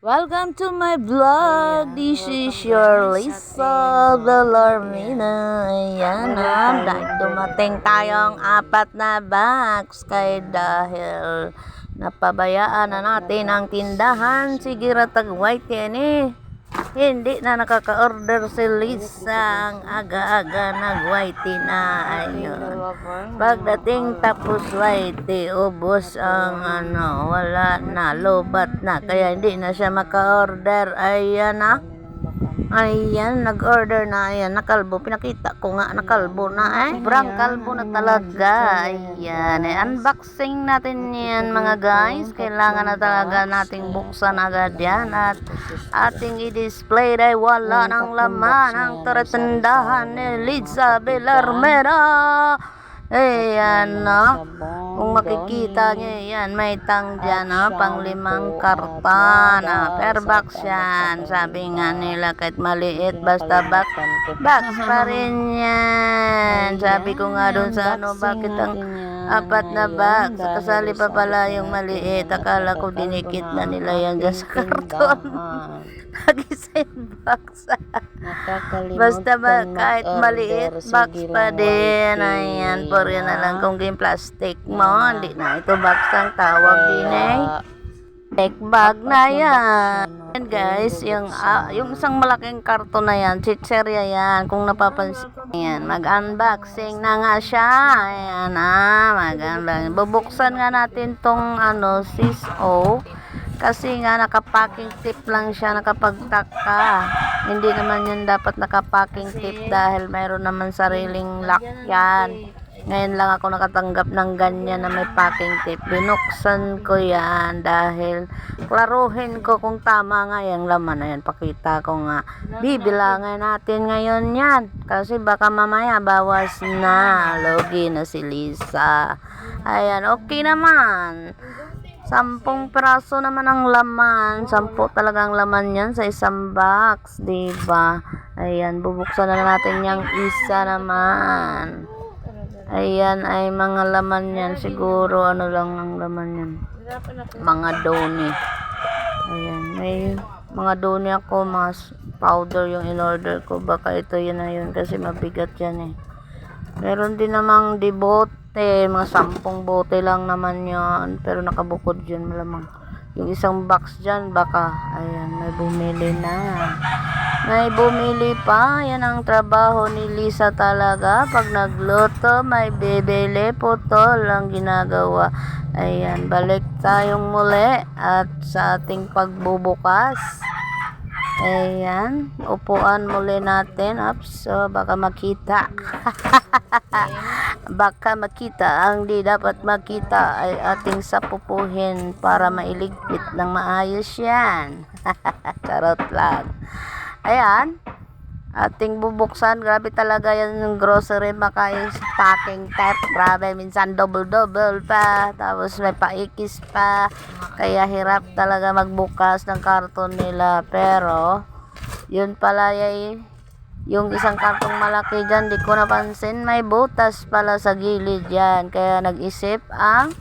Welcome to my vlog. This is your Lisa Bellarmina. Ayan na. Dahil dumating tayong apat na box. Kaya dahil napabayaan na natin ang tindahan. Sige ratag white yan eh. Hindi na nakaka-order si Lisa ang aga-aga nag-white na. Ayun. Pagdating tapos white, ubos ang ano, wala na, lobat na. Kaya hindi na siya maka-order. Ayan na. Ayan, nag-order na. Ayan, nakalbo. Pinakita ko nga, nakalbo na eh. Sobrang kalbo na talaga. Ayan, eh, unboxing natin yan mga guys. Kailangan na talaga nating buksan agad yan. At ating i-display dahil wala ng laman ang taratandahan ni Liza Villarmera. Ayan na. Kung makikita nyo yan, may tang dyan ha, pang limang karta na per box yan. Sabi nga nila kahit maliit, basta box, box pa rin yan. Sabi ko nga doon sa ano, bakit ang apat na box, kasali pa pala yung maliit. Akala ko dinikit na nila yan dyan sa karton. Nag-isang box. Basta ba, kahit maliit, box pa din. Ayan, yan na lang kung game plastic mo. Hindi na ito box ang tawag din eh. Take bag na yan. Yan guys, yung, ah, yung isang malaking karton na yan, chicherya yan, kung napapansin yan, mag-unboxing na nga siya. Ayan ah, mag-unboxing. Bubuksan nga natin tong ano, sis O. Kasi nga nakapaking tip lang siya nakapagtaka. Hindi naman yun dapat nakapaking tip dahil mayroon naman sariling lock yan. Ngayon lang ako nakatanggap ng ganyan na may packing tip. Binuksan ko yan dahil klaruhin ko kung tama nga yung laman na yan. Pakita ko nga. Bibilangin natin ngayon yan. Kasi baka mamaya bawas na. Logi na si Lisa. Ayan, okay naman. Sampung peraso naman ang laman. Sampu talagang laman yan sa isang box, di ba? Ayan, bubuksan na natin yung isa naman. Ayan ay mga laman yan. Siguro ano lang ang laman yan. Mga doni. Ayan, may mga doni ako, mga powder yung in-order ko. Baka ito yun na yun kasi mabigat yan eh. Meron din namang debote, mga sampung bote lang naman yon pero nakabukod yun malamang. Yung isang box dyan, baka, ayan, may bumili na. May bumili pa, yan ang trabaho ni Lisa talaga. Pag nagluto, may bibili, putol ang ginagawa. Ayan, balik tayong muli at sa ating pagbubukas. Ayan, upuan muli natin. Ups, so baka makita. baka makita ang di dapat makita ay ating sapupuhin para mailigpit ng maayos yan. Charot lang. Ayan, ating bubuksan. Grabe talaga yan yung grocery makais packing tape. Grabe, minsan double-double pa. Tapos may paikis pa. Kaya hirap talaga magbukas ng karton nila. Pero, yun pala ay yung isang kartong malaki dyan, di ko napansin, may butas pala sa gilid yan. Kaya nag-isip ang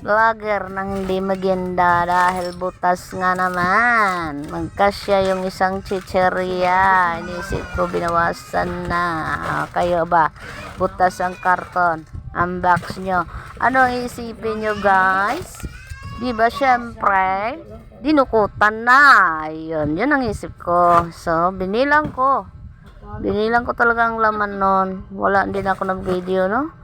vlogger ng hindi maganda dahil butas nga naman. Magkasya yung isang chicheria. Inisip ko binawasan na. Ah, Kayo ba? Butas ang karton. Unbox nyo. Ano isipin nyo guys? Di ba syempre? Dinukutan na. Ayun, yun ang isip ko. So, binilang ko. Binilang ko talaga ang laman nun. Wala din ako nag-video, no?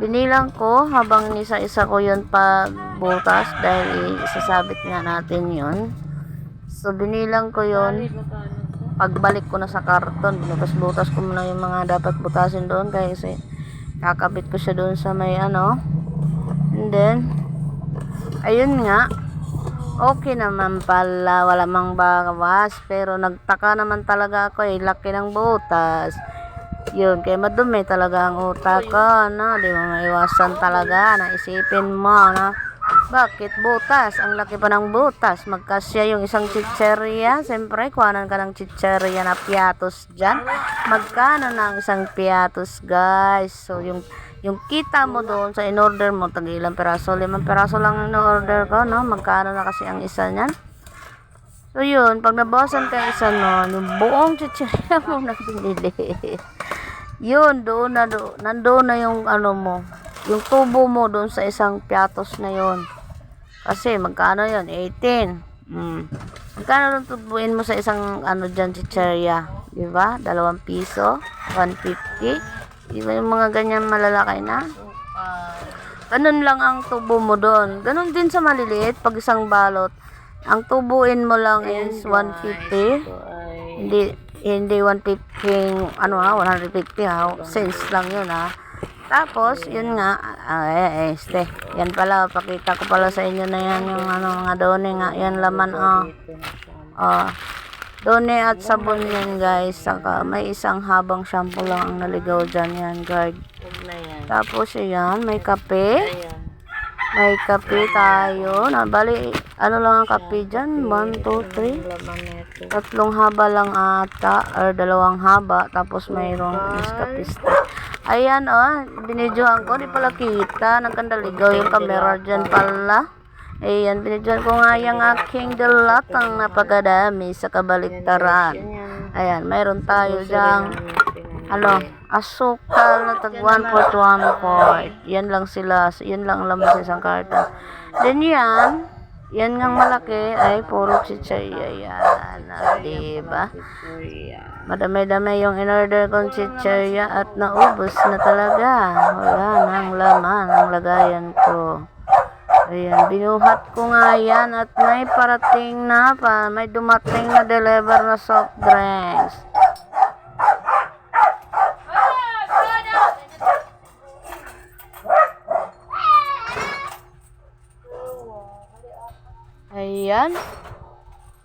Binilang ko habang isa-isa ko yun pag butas dahil isasabit nga natin yun. So, binilang ko yun. Pagbalik ko na sa karton, binutas-butas ko muna yung mga dapat butasin doon kasi kakabit ko siya doon sa may ano. And then, ayun nga, okay naman pala, wala mang bawas, pero nagtaka naman talaga ako eh, laki ng butas. Yun, kaya madumi talaga ang utak ko, no? Di mo maiwasan talaga, naisipin mo, no? Bakit butas? Ang laki pa ng butas. Magkasya yung isang chicherya. Siyempre, kuhanan ka ng chicherya na piatos dyan. Magkano na ang isang piatos, guys? So, yung yung kita mo doon sa in-order mo, tag ilang peraso, limang peraso lang in-order ko, no? Magkano na kasi ang isa niyan? So yun, pag nabawasan ka isa nun, yung buong chichirya mo na binili. yun, doon na, do, nandoon na yung ano mo, yung tubo mo doon sa isang piatos na yun. Kasi magkano yun? 18. Mm. Magkano lang tubuin mo sa isang ano dyan chichirya? Di ba? Dalawang piso? 150? Di ba yung mga ganyan malalaki na? Ganun lang ang tubo mo doon. Ganun din sa maliliit, pag isang balot. Ang tubuin mo lang is 150. Hindi, hindi 150, ano ha, 150 ha. Cents lang yun ha. Tapos, yun nga, ah, eh, eh, este, yan pala, pakita ko pala sa inyo na yan, yung ano, mga doni nga, yan laman, oh. Oh, doni at sabon yan, guys. Saka, may isang habang shampoo lang ang naligaw dyan, yan, guard. Tapos, ayan, may kape. May kape tayo. Na, bali, ano lang ang kape dyan? 1, 2, 3. Laman nito. Tatlong haba lang ata, or dalawang haba, tapos mayroong escapista. Ayan, oh, binidyohan ko, di pala kita, nagkandaligaw yung camera dyan pala. Ayan, binidyohan ko nga yung aking dalatang napakadami sa kabaliktaran. Ayan, mayroon tayo dyang, ano, asukal na tag 1 port 1 port. Yan lang sila, yan lang ang laman sa isang karton. Then yan, yan ngang malaki ay puro chichaya yan. Ah, diba? Madami-dami yung in-order kong chichaya at naubos na talaga. Wala nang laman ang lagayan ko. Ayan, binuhat ko nga yan at may parating na pa, may dumating na deliver na soft drinks. Ayan.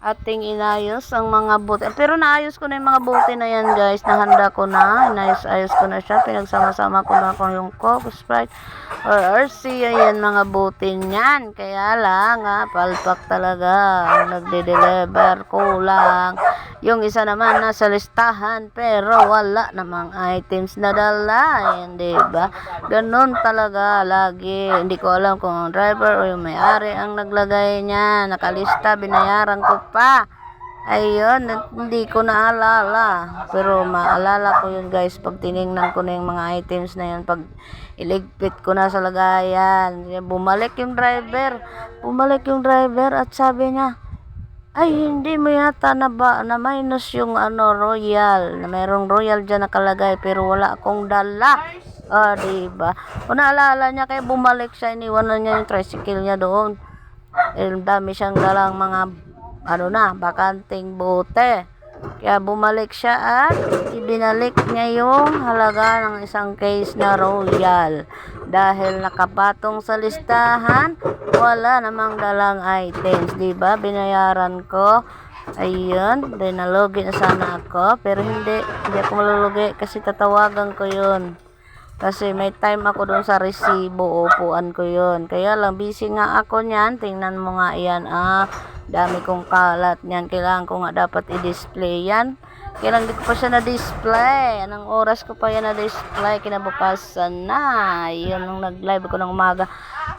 Ating inayos ang mga buti. Pero naayos ko na yung mga buti na yan guys. Nahanda ko na. Inayos-ayos ko na siya. Pinagsama-sama ko na kung yung Coke, Sprite, or RC. Ayan mga buti niyan. Kaya lang ha, palpak talaga. Ang nagde-deliver. Kulang. Yung isa naman nasa listahan. Pero wala namang items na dala. Ayan, diba? Ganun talaga lagi. Hindi ko alam kung ang driver o yung may-ari ang naglagay niya. Nakalista, binayaran ko pa. Ayun, hindi ko naalala. Pero maalala ko yun guys pag tiningnan ko na yung mga items na yun. Pag iligpit ko na sa lagayan. Bumalik yung driver. Bumalik yung driver at sabi niya, ay, hindi mo yata na ba, na minus yung ano, royal. Na mayroong royal dyan nakalagay, pero wala akong dala. Ah, diba? Kung naalala niya, kaya bumalik siya, iniwanan niya yung tricycle niya doon. Eh, dami siyang dalang mga, ano na, bakanting bote. Kaya bumalik siya at ibinalik niya yung halaga ng isang case na royal. Dahil nakapatong sa listahan, wala namang dalang items, ba? Binayaran ko. Ayun, then nalugi na sana ako, pero hindi, hindi ako malulugi kasi tatawagan ko 'yun. Kasi may time ako doon sa resibo, upuan ko yun. Kaya lang, busy nga ako niyan. Tingnan mo nga yan, ah. Dami kong kalat niyan. Kailangan ko nga dapat i-display yan. Kailangan di ko pa siya na-display. Anong oras ko pa yan na-display? Kinabukasan na. Yun nung nag-live ko ng umaga.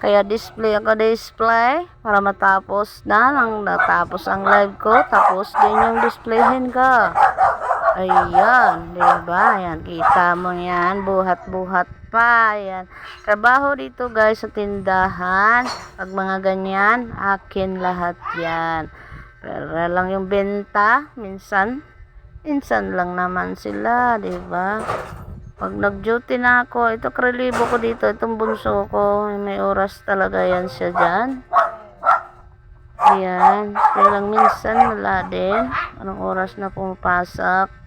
Kaya display ako display para matapos na nang natapos ang live ko. Tapos din yung displayhin ka. Ayan, di ba? Ayan, kita mo yan. Buhat-buhat pa. Ayan. Trabaho dito guys sa tindahan. Pag mga ganyan, akin lahat yan. Pero lang yung benta, minsan, minsan lang naman sila, di ba? Pag nag-duty na ako, ito krelibo ko dito, itong bunso ko, may oras talaga yan siya dyan. Ayan, kaya lang minsan wala din. Anong oras na pumapasok.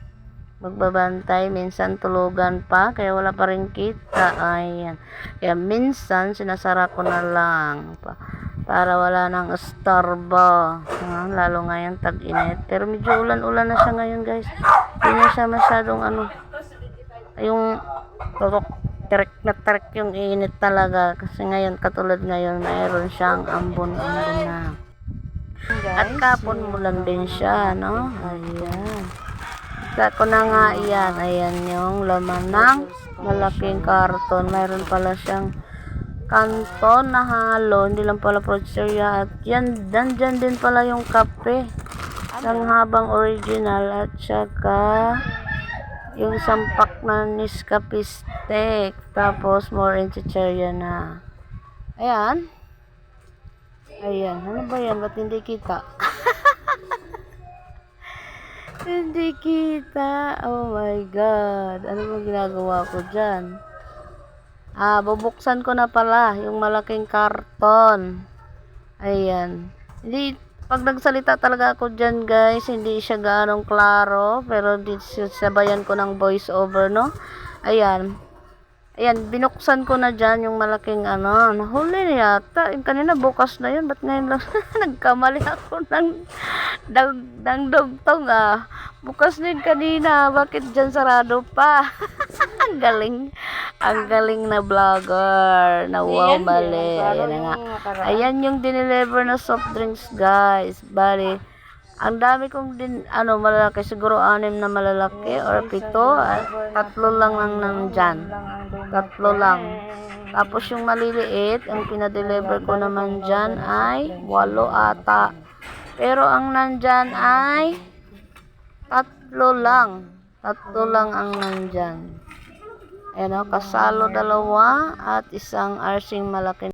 Magbabantay, minsan tulugan pa, kaya wala pa rin kita. Ayan. Kaya minsan sinasara ko na lang. Pa, para wala nang estorbo. Ah, lalo ngayon tag-init. Pero medyo ulan-ulan na siya ngayon guys. Hindi na siya masyadong ano. Yung tutok trek na trek yung init talaga. Kasi ngayon, katulad ngayon, mayroon siyang ambon-ambon na. At kapon mo lang din siya, no? Ayan. Sa ko na nga yan. Ayan yung laman ng malaking karton. Mayroon pala siyang kanton na halo. Hindi lang pala cereal. At yan, dandyan din pala yung kape. Isang habang original at saka yung sampak na Nescafe steak. Tapos more in chicheria na. Ayan. Ayan. Ano ba yan? Ba't hindi kita? hindi kita. Oh my God. Ano ba ginagawa ko dyan? Ah, bubuksan ko na pala yung malaking karton. Ayan. Hindi, pag nagsalita talaga ako dyan guys, hindi siya ganong klaro. Pero sabayan ko ng voice over, no? Ayan. Ayan, binuksan ko na dyan yung malaking ano. Nahuli na yata. Yung kanina bukas na yun. Ba't ngayon lang nagkamali ako ng, ng, ng dugtong ah. Bukas yun kanina. Bakit dyan sarado pa? Ang galing. Ang galing na vlogger. Na wow, mali. Ayan nga. Ayan yung dineliver na soft drinks, guys. Bali, ang dami kong din, ano, malalaki. Siguro anim na malalaki or pito. At tatlo lang lang nandyan. Tatlo lang. Tapos yung maliliit, ang pinadeliver ko naman dyan ay walo ata. Pero ang nandyan ay tatlo lang. Tatlo lang ang nandyan. Ayan o, kasalo dalawa at isang arsing malaki